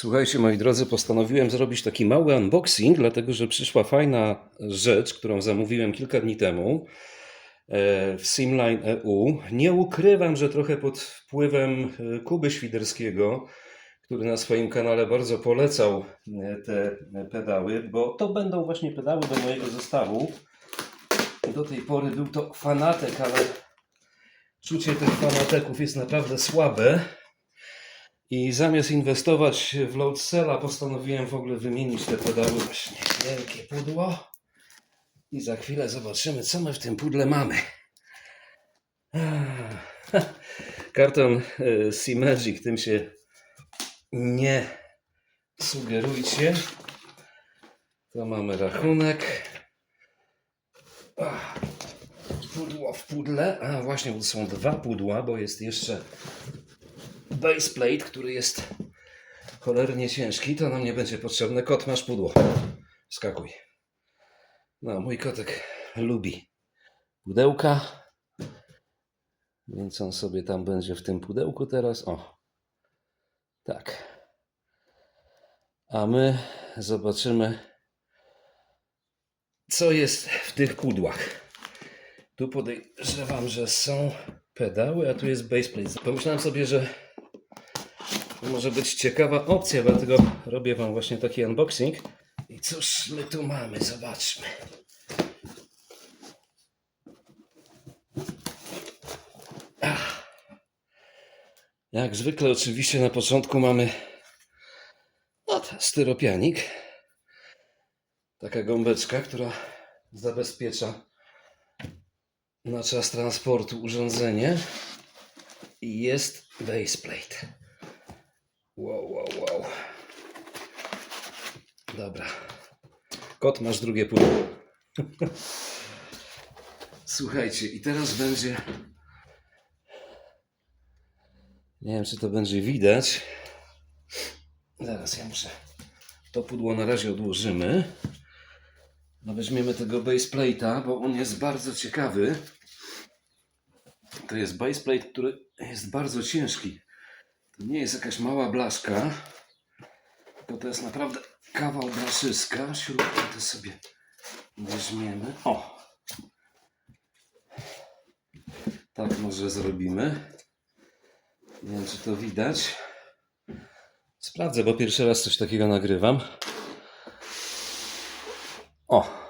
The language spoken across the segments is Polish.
Słuchajcie, moi drodzy, postanowiłem zrobić taki mały unboxing, dlatego że przyszła fajna rzecz, którą zamówiłem kilka dni temu e, w Simline EU. Nie ukrywam, że trochę pod wpływem e, Kuby Świderskiego, który na swoim kanale bardzo polecał e, te pedały, bo to będą właśnie pedały do mojego zestawu. Do tej pory był to fanatek, ale czucie tych fanateków jest naprawdę słabe. I zamiast inwestować w Loadsella, postanowiłem w ogóle wymienić te pedały właśnie wielkie pudło. I za chwilę zobaczymy, co my w tym pudle mamy. Ah, Karton e, Seamagic, tym się nie sugerujcie. To mamy rachunek. Ach, Pudło w pudle. A właśnie, bo to są dwa pudła, bo jest jeszcze baseplate, który jest cholernie ciężki, to nam nie będzie potrzebne. Kot, masz pudło. Skakuj. No, mój kotek lubi pudełka, więc on sobie tam będzie w tym pudełku teraz. O, tak. A my zobaczymy, co jest w tych pudłach. Tu podejrzewam, że są pedały, a tu jest baseplate. Pomyślałem sobie, że może być ciekawa opcja, dlatego robię Wam właśnie taki unboxing. I cóż my tu mamy? Zobaczmy. Ach. Jak zwykle, oczywiście, na początku mamy no, styropianik. Taka gąbeczka, która zabezpiecza na czas transportu urządzenie. I jest baseplate. Wow, wow, wow. Dobra. Kot, masz drugie pudło. Słuchajcie, i teraz będzie. Nie wiem, czy to będzie widać. Zaraz ja muszę. To pudło na razie odłożymy. No weźmiemy tego baseplate'a, bo on jest bardzo ciekawy. To jest baseplate, który jest bardzo ciężki. To nie jest jakaś mała blaszka, tylko to jest naprawdę kawał blaszyska. Śrubkę to sobie weźmiemy. O! Tak może zrobimy. Nie wiem, czy to widać. Sprawdzę, bo pierwszy raz coś takiego nagrywam. O!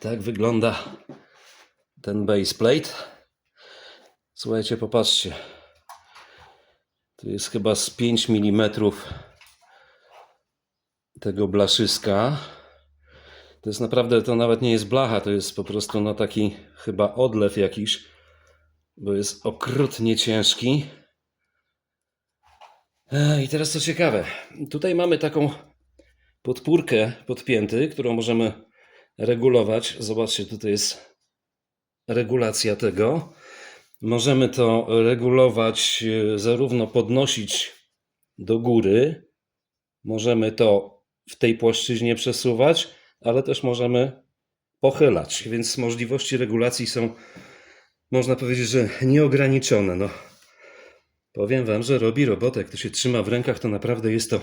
Tak wygląda ten baseplate. Słuchajcie, popatrzcie. To jest chyba z 5 mm tego blaszyska. To jest naprawdę, to nawet nie jest blacha, to jest po prostu no taki chyba odlew jakiś, bo jest okrutnie ciężki. I teraz co ciekawe, tutaj mamy taką podpórkę podpięty, którą możemy regulować. Zobaczcie, tutaj jest regulacja tego. Możemy to regulować, e, zarówno podnosić do góry, możemy to w tej płaszczyźnie przesuwać, ale też możemy pochylać, więc możliwości regulacji są, można powiedzieć, że nieograniczone. No, powiem Wam, że robi robotę. Jak to się trzyma w rękach, to naprawdę jest to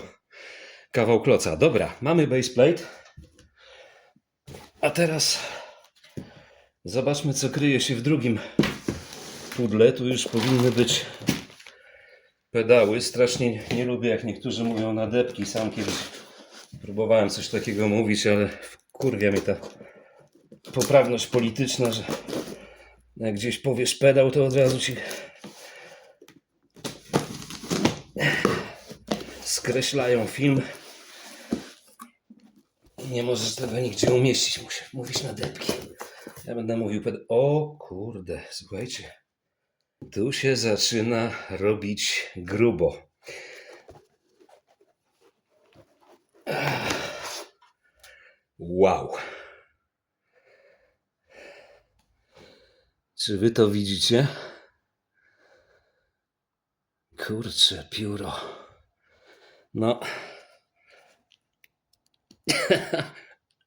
kawał kloca. Dobra, mamy baseplate. A teraz zobaczmy, co kryje się w drugim pudle. Tu już powinny być pedały. Strasznie nie lubię, jak niektórzy mówią nadepki. Sam kiedyś próbowałem coś takiego mówić, ale kurwia mnie ta poprawność polityczna, że jak gdzieś powiesz pedał, to od razu ci skreślają film. Nie możesz tego nigdzie umieścić. Musisz mówić na depki. Ja będę mówił ped... O kurde, słuchajcie. Tu się zaczyna robić grubo. Wow. Czy wy to widzicie? Kurczę, pióro. No.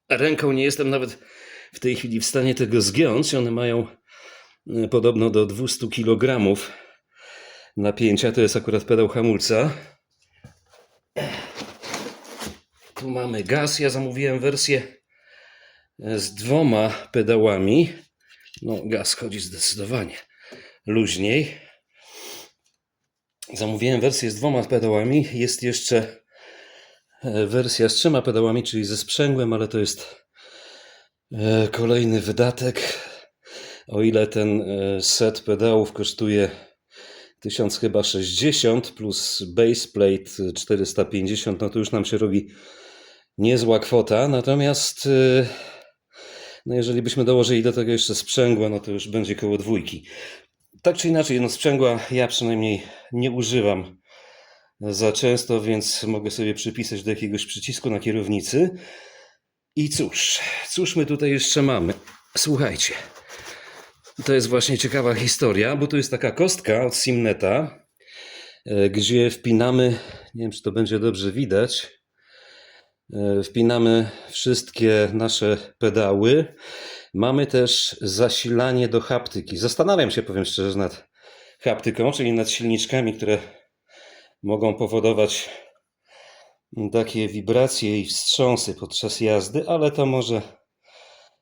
Ręką nie jestem nawet w tej chwili w stanie tego zgiąć. One mają podobno do 200 kg. napięcia. To jest akurat pedał hamulca. Tu mamy gaz. Ja zamówiłem wersję z dwoma pedałami. No, gaz chodzi zdecydowanie luźniej. Zamówiłem wersję z dwoma pedałami. Jest jeszcze e, wersja z trzema pedałami, czyli ze sprzęgłem, ale to jest e, kolejny wydatek. O ile ten e, set pedałów kosztuje 1000 chyba 60 plus baseplate 450, no to już nam się robi niezła kwota. Natomiast e, no jeżeli byśmy dołożyli do tego jeszcze sprzęgła, no to już będzie koło dwójki. Tak czy inaczej, no sprzęgła ja przynajmniej nie używam za często, więc mogę sobie przypisać do jakiegoś przycisku na kierownicy. I cóż, cóż my tutaj jeszcze mamy? Słuchajcie, to jest właśnie ciekawa historia, bo tu jest taka kostka od Simneta, e, gdzie wpinamy, nie wiem czy to będzie dobrze widać, e, wpinamy wszystkie nasze pedały. Mamy też zasilanie do haptyki. Zastanawiam się, powiem szczerze, nad haptyką, czyli nad silniczkami, które mogą powodować takie wibracje i wstrząsy podczas jazdy, ale to może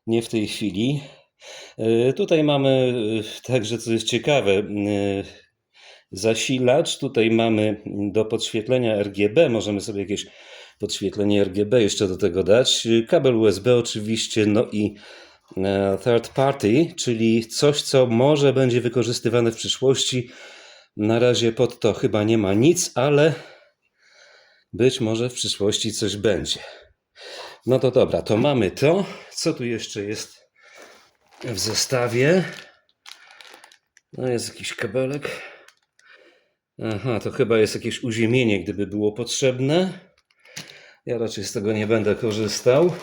nie w tej chwili. E, Tutaj mamy e, także, co jest ciekawe, e, zasilacz. Tutaj mamy do podświetlenia RGB, możemy sobie jakieś podświetlenie RGB jeszcze do tego dać. Kabel USB oczywiście, no i third party, czyli coś, co może będzie wykorzystywane w przyszłości. Na razie pod to chyba nie ma nic, ale być może w przyszłości coś będzie. No to dobra, to mamy to. Co tu jeszcze jest w zestawie? No jest jakiś kabelek. Aha, to chyba jest jakieś uziemienie, gdyby było potrzebne. Ja raczej z tego nie będę korzystał.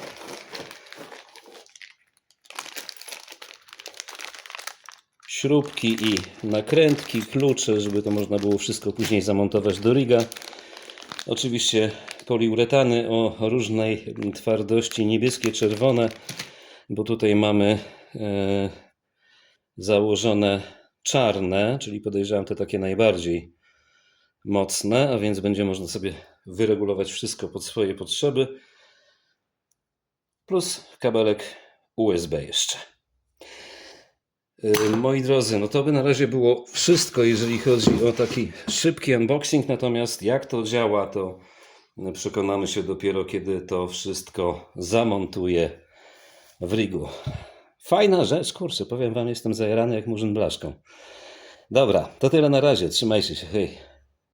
Śrubki i nakrętki, klucze, żeby to można było wszystko później zamontować do riga. Oczywiście poliuretany o różnej twardości, niebieskie, czerwone, bo tutaj mamy założone czarne, czyli podejrzewam te takie najbardziej mocne, a więc będzie można sobie wyregulować wszystko pod swoje potrzeby. Plus kabelek USB jeszcze. Yy, Moi drodzy, no to by na razie było wszystko, jeżeli chodzi o taki szybki unboxing. Natomiast jak to działa, to przekonamy się dopiero, kiedy to wszystko zamontuję w rigu. Fajna rzecz, kurczę, powiem Wam, jestem zajarany jak murzyn blaszką. Dobra, to tyle na razie. Trzymajcie się, hej.